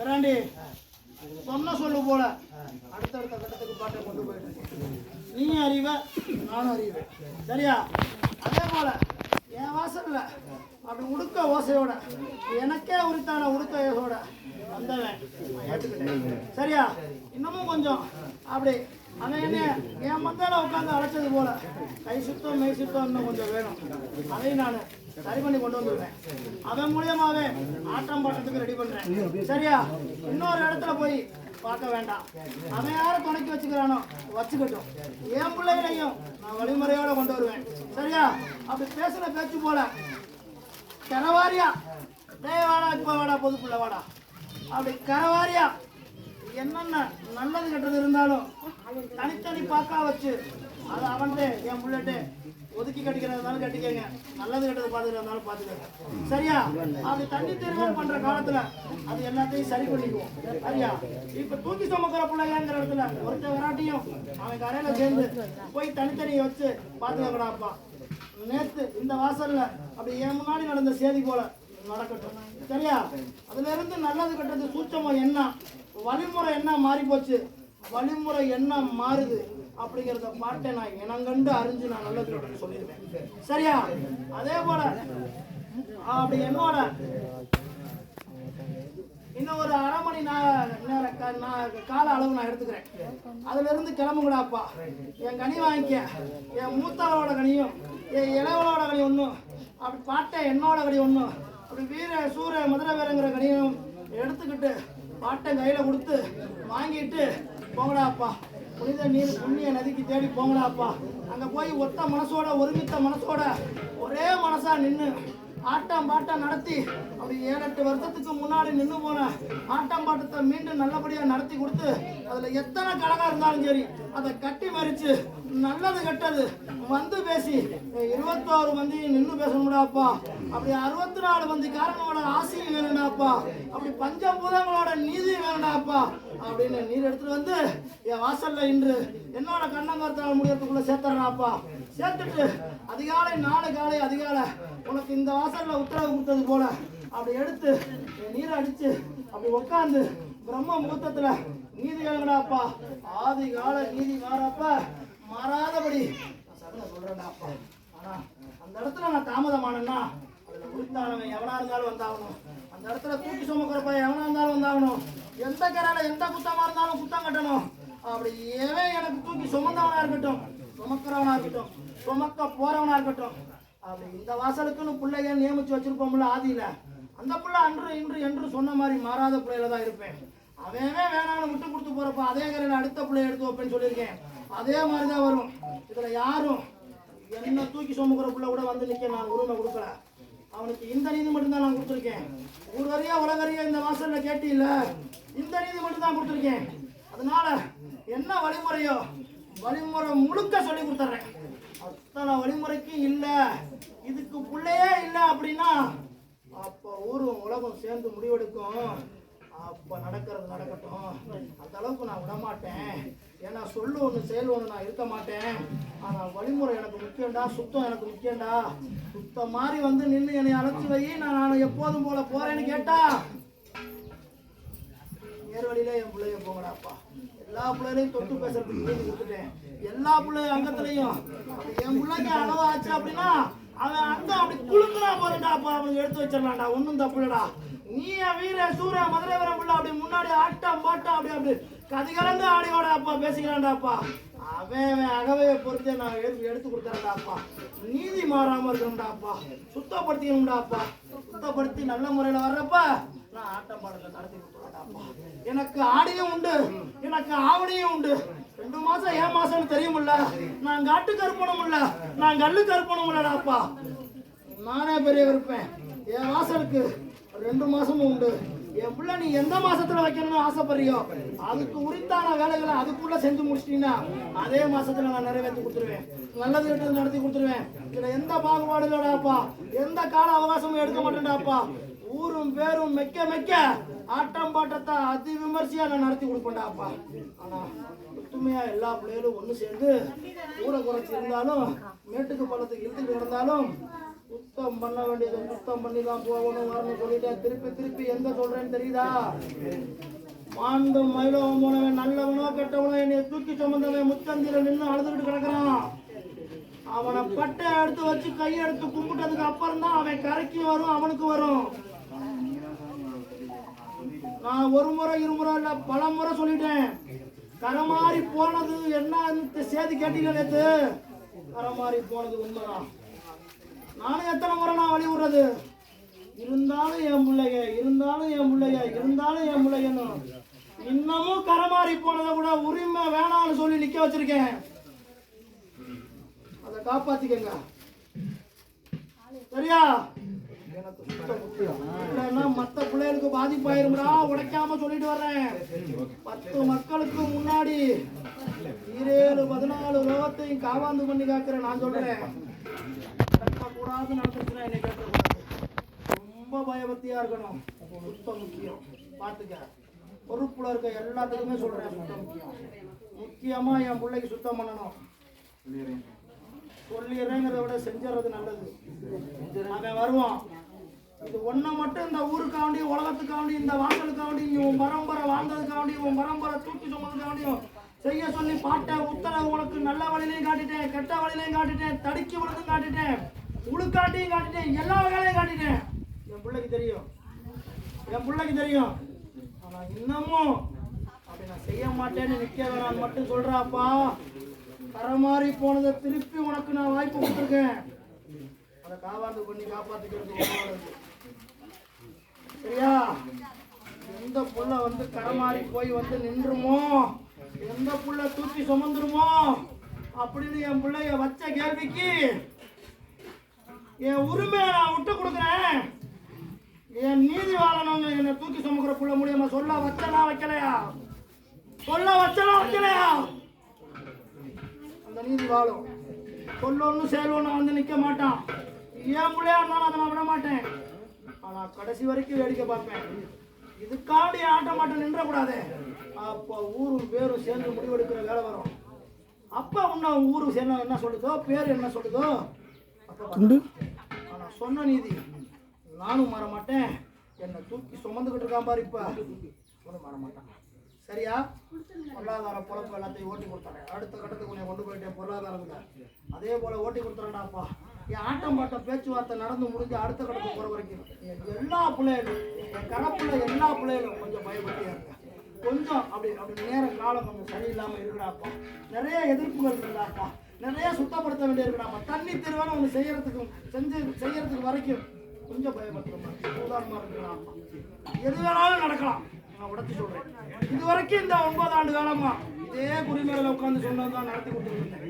பேராண்டி சொன்ன சொல்லு போல. அடுத்தடுத்த கட்டத்துக்கு பாட்டை கொண்டு போயிட்டு நீ நீயும் அறிவ நானும் அறிவேன் சரியா? அதே போல என் வாசல்ல அப்படி உடுக்க ஓசையோட எனக்கே உரித்தான உடுக்க ஓசையோட வந்தவன். நான் சரியா? இன்னமும் கொஞ்சம் அப்படி அவன் என்ன என் மத்தால உட்காந்து அழைச்சது போல. கை சுத்தம் மெய் சுத்தம் இன்னும் கொஞ்சம் வேணும். அதையும் நான் சரி பண்ணி கொண்டு வந்துடுவேன் அதன் மூலியமாவே ஆட்டம் பாட்டத்துக்கு ரெடி பண்றேன். சரியா? இன்னொரு இடத்துல போய் பார்க்க வேண்டாம். அவன் யாரை துணைக்கி வச்சுக்கிறானோ வச்சுக்கட்டும். என் பிள்ளைகளையும் நான் வழிமுறையோட கொண்டு வருவேன். சரியா? அப்படி பேசுன பேச்சு போல. கரவாரியா டேய் வாடா இப்போ வாடா பொது பிள்ளை வாடா. அப்படி கரவாரியா என்னென்ன நல்லது கெட்டது இருந்தாலும் தனித்தனி பாக்கா வச்சு அது அவன்கிட்ட என் பிள்ளைகிட்ட ஒதுக்கி கட்டிக்கிறதுனாலும் கட்டிக்கங்க. நல்லது கெட்டது பார்த்துக்கிறதுனாலும் பார்த்துக்கங்க சரியா? அப்படி தண்ணி திருமணம் பண்ற காலத்துல அது எல்லாத்தையும் சரி பண்ணிக்குவோம். சரியா? இப்ப தூக்கி சுமக்கிற பிள்ளைங்கிற இடத்துல ஒருத்த விராட்டியும் அவன் கரையில சேர்ந்து போய் தனித்தனியை வச்சு பார்த்துக்கங்கடாப்பா நேத்து இந்த வாசல்ல அப்படி என் முன்னாடி நடந்த செய்தி போல நடக்கட்டும். சரியா? அதுல இருந்து நல்லது கெட்டது சூச்சமோ என்ன? வழிமுறை என்ன மாறி போச்சு? வழிமுறை என்ன மாறுது? அப்படிங்கிறத பாட்டை நான் இனங்கண்டு அறிஞ்சு நான் நல்லது சொல்லிடுவேன். சரியா? அதே போல அப்படி என்னோட இன்னும் ஒரு அரை மணி நேரம் நேரம் க- நான் கால அளவு நான் எடுத்துக்கிறேன். அதுல இருந்து கிளம்புங்கடாப்பா. என் கனி வாங்கிக்க. என் மூத்தாளோட கனியும் என் இளவலோட கனி ஒன்றும் அப்படி பாட்டை என்னோட கனி ஒன்றும் அப்படி வீர சூர மதுரை வீரங்கிற கனியும் எடுத்துக்கிட்டு பாட்டை கையில கொடுத்து வாங்கிட்டு போங்கடாப்பா. புனித நீர் புண்ணிய நதிக்கு தேடி போங்கடாப்பா. அங்க போய் ஒத்த மனசோட ஒருமித்த மனசோட ஒரே மனசா நின்று ஆட்டம் பாட்டம் நடத்தி அப்படி ஏழு எட்டு வருஷத்துக்கு முன்னாடி நின்று போன ஆட்டம் பாட்டத்தை மீண்டும் நல்லபடியா நடத்தி கொடுத்து அதுல எத்தனை கழகம் இருந்தாலும் சரி அதை கட்டி மறிச்சு நல்லது கெட்டது வந்து பேசி இருபத்தோரு மந்தி நின்று பேசணும்டாப்பா. அப்படி அறுபத்தி நாலு மந்தி காரணங்களோட ஆசையும் வேணும்டாப்பா அப்படி பஞ்சபூதங்களோட நீதி அப்பா அப்படின்னு நீர் எடுத்துட்டு வந்து என் வாசல்ல இன்று. என்னோட கண்ணங்கத்தால் முடியறதுக்குள்ள சேர்த்துறாப்பா சேர்த்துட்டு அதிகாலை நாலு காலை அதிகாலை உனக்கு இந்த வாசல்ல உத்தரவு கொடுத்தது போல. அப்படி எடுத்து நீரை அடிச்சு அப்படி உட்காந்து பிரம்ம முகூர்த்தத்துல நீதி எழுங்கடாப்பா ஆதி கால நீதி மாறப்ப மாறாதபடி நான் சொல்றேன்டாப்பா ஆனா அந்த இடத்துல நான் தாமதமானேன்னா அதுல உரித்தானவன் எவனா இருந்தாலும் வந்தாகணும். அந்த இடத்துல தூக்கி சுமக்கிறப்ப எவனா இருந்தாலும் வந்தாகணும். எந்த கரையில எந்த குத்தமா இருந்தாலும் குத்தம் கட்டணும். அப்படி எவன் எனக்கு தூக்கி சுமந்தவனா இருக்கட்டும் சுமக்கிறவனா இருக்கட்டும் சுமக்க போறவனா இருக்கட்டும். அப்படி இந்த வாசலுக்குன்னு பிள்ளைய நியமிச்சு வச்சிருப்போம்ல ஆதியில. அந்த பிள்ளை அன்று இன்று என்று சொன்ன மாதிரி மாறாத பிள்ளையில தான் இருப்பேன். அவன் அவன் வேணாம்னு விட்டு கொடுத்து போறப்ப அதே கரையில அடுத்த பிள்ளைய எடுத்து வைப்பேன்னு சொல்லியிருக்கேன். அதே மாதிரி தான் வரும். இதுல யாரும் என்ன தூக்கி சுமக்கிற பிள்ளை கூட வந்து நிக்க நான் உரிமை கொடுக்கல. அவனுக்கு இந்த நீதி மட்டும்தான் நான் கொடுத்துருக்கேன். ஒரு வரையா உலகறியா இந்த வாசல்ல கேட்டில்ல. இந்த நீதி மட்டும் தான் கொடுத்துருக்கேன். அதனால என்ன வழிமுறையோ வழிமுறை முழுக்க சொல்லி கொடுத்துட்றேன் அத்தனை வழிமுறைக்கும் இல்லை. இதுக்கு பிள்ளையே இல்லை அப்படின்னா அப்போ ஊரும் உலகம் சேர்ந்து முடிவெடுக்கும். அப்போ நடக்கிறது நடக்கட்டும். அந்த அளவுக்கு நான் விட மாட்டேன் ஏன்னா சொல்லு ஒன்று செயல் ஒன்று நான் இருக்க மாட்டேன். ஆனால் வழிமுறை எனக்கு முக்கியம்டா சுத்தம் எனக்கு முக்கியம்டா. சுத்தம் மாதிரி வந்து நின்று என்னை அழைச்சி வை. நான் நான் எப்போதும் போல போகிறேன்னு கேட்டா நேர் வழியில என் பிள்ளைய போங்கடாப்பா எல்லா பிள்ளைகளையும் தொட்டு பேசுறதுக்கு கொடுத்துட்டேன் எல்லா பிள்ளை அங்கத்துலயும். என் பிள்ளைக்கு அளவு ஆச்சு அப்படின்னா அவன் அங்க அப்படி குழுங்குனா போதுடாப்பா அவனுக்கு எடுத்து வச்சிடலாம்டா. ஒன்றும் தப்பு இல்லடா நீ என் வீர சூர மதுரை வீரன் பிள்ளை அப்படி முன்னாடி ஆட்டம் பாட்டம் அப்படி அப்படி கதிகலந்து ஆடியோட அப்பா பேசிக்கிறான்டாப்பா. அவன் அவன் அகவையை பொறுத்தே நான் எடுத்து எடுத்து கொடுத்தேன்டாப்பா நீதி மாறாம இருக்கணும்டாப்பா. சுத்தப்படுத்திக்கணும்டாப்பா. சுத்தப்படுத்தி நல்ல முறையில் வர்றப்ப நான் ஆட்டம் பாடத்தை நடத்தி கொடுத்தேன் எனக்கு ஆடியும் உண்டு எனக்கு ஆவணியும் உண்டு. ரெண்டு மாசம் ஏன் மாசம்னு தெரியுமில்ல? நான் காட்டு கருப்பணம் இல்ல. நான் கல்லு கருப்பணம் இல்லடாப்பா. நானே பெரிய இருப்பேன் என் வாசலுக்கு ரெண்டு மாசமும் உண்டு. என் பிள்ளை நீ எந்த மாசத்துல வைக்கணும்னு ஆசைப்படுறியோ அதுக்கு உரித்தான வேலைகளை அதுக்குள்ள செஞ்சு முடிச்சிட்டீங்கன்னா அதே மாசத்துல நான் நிறைவேற்றி கொடுத்துருவேன். நல்லது கெட்டது நடத்தி கொடுத்துருவேன். இதுல எந்த பாகுபாடு இல்லடாப்பா. எந்த கால அவகாசமும் எடுக்க மாட்டேன்டாப்பா. ஊரும் பேரும் மெக்க மெக்க ஆட்டம் பாட்டத்தை அதி விமர்சையா நான் நடத்தி கொடுப்பேன்டாப்பா. ஆனா ஒத்துமையா எல்லா பிள்ளைகளும் ஒண்ணு சேர்ந்து ஊரை குறைச்சி இருந்தாலும் மேட்டுக்கு பள்ளத்துக்கு இழுத்துட்டு இருந்தாலும் சுத்தம் பண்ண வேண்டியதை சுத்தம் பண்ணி தான் போகணும் வரணும் சொல்லிட்டேன் திருப்பி திருப்பி எந்த சொல்றேன்னு தெரியுதா? மாண்டும் மயிலவன் போனவன் நல்லவனோ கெட்டவனோ என்னை தூக்கி சுமந்தவன் முச்சந்தில நின்று அழுதுகிட்டு கிடக்குறான். அவனை பட்டை எடுத்து வச்சு கையெடுத்து கும்பிட்டதுக்கு அப்புறம் தான் அவன் கரைக்கு வரும் அவனுக்கு வரும். நான் ஒரு முறை இருமுறை இல்ல பல முறை சொல்லிட்டேன். கரமாறி போனது என்ன சேதி கேட்டீங்க நேத்து? கரமாறி போனது உண்மைதான். நானும் எத்தனை முறை நான் வழி விடுறது? இருந்தாலும் என் பிள்ளைங்க இருந்தாலும் என் பிள்ளைங்க இருந்தாலும் என் பிள்ளைங்கன்னு இன்னமும் கரமாறி போனதை கூட உரிமை வேணாம்னு சொல்லி நிக்க வச்சிருக்கேன். அதை காப்பாத்திக்கங்க. சரியா? இல்லைன்னா மற்ற பிள்ளைகளுக்கு பாதிப்பாயிரும்டா உடைக்காம சொல்லிட்டு வர்றேன். பத்து மக்களுக்கு முன்னாடி ஈரேழு பதினாலு லோகத்தையும் காவாந்து பண்ணி காக்கிறேன் நான் சொல்றேன். கூடாது நடந்துச்சுன்னா என்னை கேட்கக்கூடாது ரொம்ப பயபக்தியா இருக்கணும். சுத்தம் முக்கியம். பார்த்துக்க பொறுப்புல இருக்க எல்லாத்துக்குமே சொல்றேன் சுத்தம் முக்கியம். முக்கியமா என் பிள்ளைக்கு சுத்தம் பண்ணணும். சொல்லிடுறேங்கிறத விட செஞ்சிடறது நல்லது. அவன் வருவான். இது ஒன்றை மட்டும் இந்த ஊருக்காண்டி உலகத்துக்காண்டி இந்த வாசலுக்காண்டி உன் பரம்பரை வாழ்ந்ததுக்காண்டி உன் பரம்பரை தூக்கி சுமந்ததுக்காண்டியும் செய்ய சொல்லி பாட்ட உத்தரவு உனக்கு நல்ல வழியிலையும் காட்டிட்டேன் கெட்ட வழியிலையும் காட்டிட்டேன் தடுக்கி விழுந்தும் காட்டிட்டேன் உழுக்காட்டியும் காட்டிட்டேன் எல்லா வகையிலையும் காட்டிட்டேன். என் பிள்ளைக்கு தெரியும். என் பிள்ளைக்கு தெரியும். ஆனா இன்னமும் அப்படி நான் செய்ய மாட்டேன்னு நிக்க வேணாம் மட்டும் சொல்றாப்பா. தரமாறி போனதை திருப்பி உனக்கு நான் வாய்ப்பு கொடுத்துருக்கேன். அதை காவாந்து பண்ணி காப்பாத்திக்கிறது சரியா? எந்த புள்ள வந்து கரமாறி போய் வந்து நின்றுமோ? எந்த புள்ள தூக்கி சுமந்துருமோ? அப்படின்னு என் பிள்ளைய வச்ச கேள்விக்கு என் உரிமையை நான் விட்டு கொடுக்குறேன். என் நீதி வாழணும்னு என்னை தூக்கி சுமக்கிற புள்ள முடியுமா சொல்ல வச்சனா வைக்கலையா? சொல்ல வச்சனா வைக்கலையா? அந்த நீதி வாழும். சொல்லணும் ஒன்று வந்து நிற்க மாட்டான். ஏன் பிள்ளையா இருந்தாலும் அதை நான் விட மாட்டேன். ஆனா கடைசி வரைக்கும் வேடிக்கை பார்ப்பேன். இதுக்காண்டி ஆட்ட மாட்டேன் நின்றக்கூடாது. அப்போ ஊரும் பேரும் சேர்ந்து முடிவெடுக்கிற வேலை வரும். அப்ப உன்ன ஊரு சேர்ந்த என்ன சொல்லுதோ பேர் என்ன சொல்லுதோ அப்ப பார்த்துக்கலாம். ஆனா சொன்ன நீதி நானும் மாற மாட்டேன் என்னை தூக்கி சுமந்துக்கிட்டு இருக்கான் பாரு இப்ப. அவனும் மாற மாட்டான் சரியா? பொருளாதார பொழப்பு எல்லாத்தையும் ஓட்டி கொடுத்தாங்க அடுத்த கட்டத்துக்கு உன்னை கொண்டு போயிட்டேன் பொருளாதாரத்துல அதே போல ஓட்டி கொடுத்துறேன்டாப்பா ஆட்டம் பாட்டம் பேச்சுவார்த்தை நடந்து முடிஞ்சு அடுத்த கட்டத்துக்கு போற வரைக்கும் எல்லா பிள்ளைகளும் என் கடப்புள்ள எல்லா பிள்ளைகளும் கொஞ்சம் பயப்பட்டியா இருக்க கொஞ்சம் அப்படி அப்படி நேர காலம் கொஞ்சம் சரியில்லாம இருக்கிறாப்பா நிறைய எதிர்ப்புகள் இருக்குடாப்பா. நிறைய சுத்தப்படுத்த வேண்டிய இருக்குடாப்பா தண்ணி தெருவான ஒன்று செய்யறதுக்கும் செஞ்சு செய்யறதுக்கு வரைக்கும் கொஞ்சம் பயப்படுத்துறோம் உதாரணமா இருக்கிறாப்பா எது வேணாலும் நடக்கலாம். நான் உடச்சு சொல்றேன். இது வரைக்கும் இந்த ஒன்பது ஆண்டு காலமா இதே குடிமையில உட்காந்து சொன்னது தான் நடத்தி கொடுத்துருந்தேன்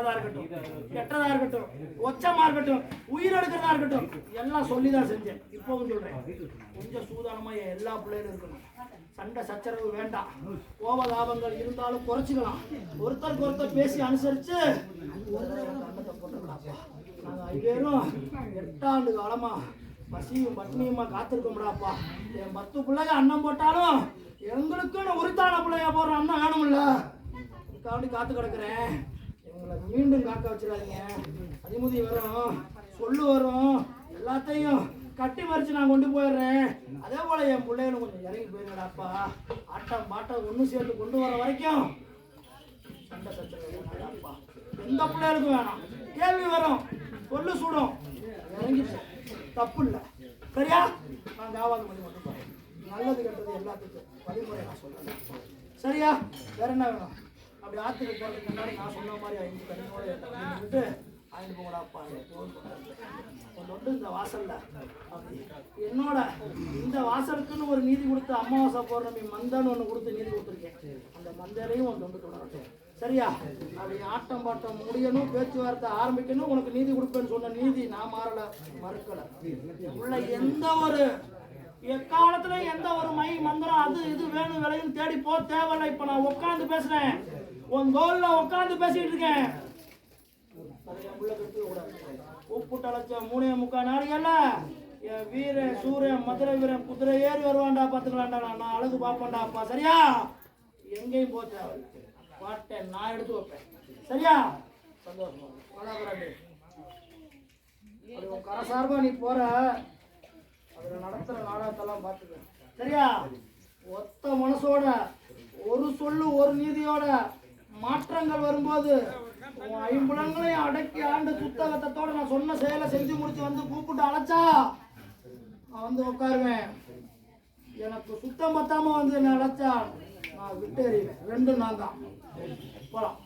நல்லதா இருக்கட்டும். கெட்டதா இருக்கட்டும். ஒச்சமா இருக்கட்டும். உயிர் எடுக்கிறதா இருக்கட்டும். எல்லாம் சொல்லி தான் செஞ்சேன். இப்பவும் சொல்றேன். கொஞ்சம் சூதானமா எல்லா பிள்ளைகளும் இருக்கணும். சண்டை சச்சரவு வேண்டாம். கோபதாபங்கள் இருந்தாலும் குறைச்சிக்கலாம். ஒருத்தருக்கு ஒருத்தர் பேசி அனுசரிச்சு ஒருத்தரை ஐவேரும் எட்டாண்டு காலமா பசியும் பட்னியுமா காத்திருக்கோம்டாப்பா. என் பத்து பிள்ளைங்க அன்னம் போட்டாலும் எங்களுக்குன்னு உரித்தான பிள்ளைய போடுற அண்ணன் வேணும்ல இதுக்காண்டி காத்து கிடக்குறேன். மீண்டும் காக்க வச்சிடாதீங்க. அதிமுதி வரும் சொல்லு வரும் எல்லாத்தையும் கட்டி மறிச்சு நான் கொண்டு போயிடுறேன். அதே போல என் பிள்ளைகளும் கொஞ்சம் இறங்கி போயிருங்கடாப்பா ஆட்டம் பாட்டம் ஒன்று சேர்த்து கொண்டு வர வரைக்கும் சண்டை சச்சரவு எந்த பிள்ளைகளுக்கும் வேணாம். கேள்வி வரும் சொல்லு சுடும். இறங்கி தப்பு இல்லை. சரியா? நான் ஜாவாது பண்ணி மட்டும் நல்லது கெட்டது எல்லாத்துக்கும் வழிமுறை நான் சொல்றேன். சரியா? வேற என்ன வேணும்? அப்படி ஆத்துக்கு போறதுக்கு முன்னாடி நான் சொன்ன மாதிரி ஐந்து கண்ணோட விட்டு ஆயிரம் போங்கடாப்பா ஒன்று இந்த வாசல்ல. அப்படி என்னோட இந்த வாசலுக்குன்னு ஒரு நீதி கொடுத்து அமாவாசை பௌர்ணமி மந்தன்னு ஒன்று கொடுத்து நீதி கொடுத்துருக்கேன். அந்த மந்தையிலையும் ஒரு தொண்டு தொடரட்டும். சரியா? அப்படி ஆட்டம் பாட்டம் முடியணும் பேச்சுவார்த்தை ஆரம்பிக்கணும் உனக்கு நீதி கொடுப்பேன்னு சொன்ன நீதி நான் மாறல மறுக்கல. உள்ள எந்த ஒரு எக்காலத்துல எந்த ஒரு மை மந்திரம் அது இது வேணும் விலையும் தேடி போ தேவையில்லை. இப்ப நான் உட்காந்து பேசுறேன். உன் கோல்ல உட்காந்து பேசிட்டு இருக்கேன். அதை உப்புட்ட லட்சம் மூணே முக்கா நாடுகள்ல என் வீரன் சூரியன் மதுரை வீரன் குதிரை ஏறி வருவான்டா பாத்துக்கலாம்டா நான் அழகு அழகு பார்ப்பேன்டாப்பா சரியா? எங்கேயும் போக தேவையில்லை பாட்டேன் நான் எடுத்து வைப்பேன். சரியா? சந்தோஷம் வணக்கம் உன் கரை சார்பா நீ போற. அதுல நடத்துற நாடகத்தெல்லாம் பார்த்துக்க. சரியா? ஒத்த மனசோட ஒரு சொல்லு ஒரு நீதியோட மாற்றங்கள் வரும்போது ஐம்புலங்களையும் அடக்கி ஆண்டு புத்தகத்தோட நான் சொன்ன செயலை செஞ்சு முடிச்சு வந்து கூப்பிட்டு அழைச்சா நான் வந்து உட்காருவேன். எனக்கு சுத்தம் பத்தாம வந்து என்ன அழைச்சா நான் விட்டு எறிவேன் ரெண்டும் நான் தான் போலாம்.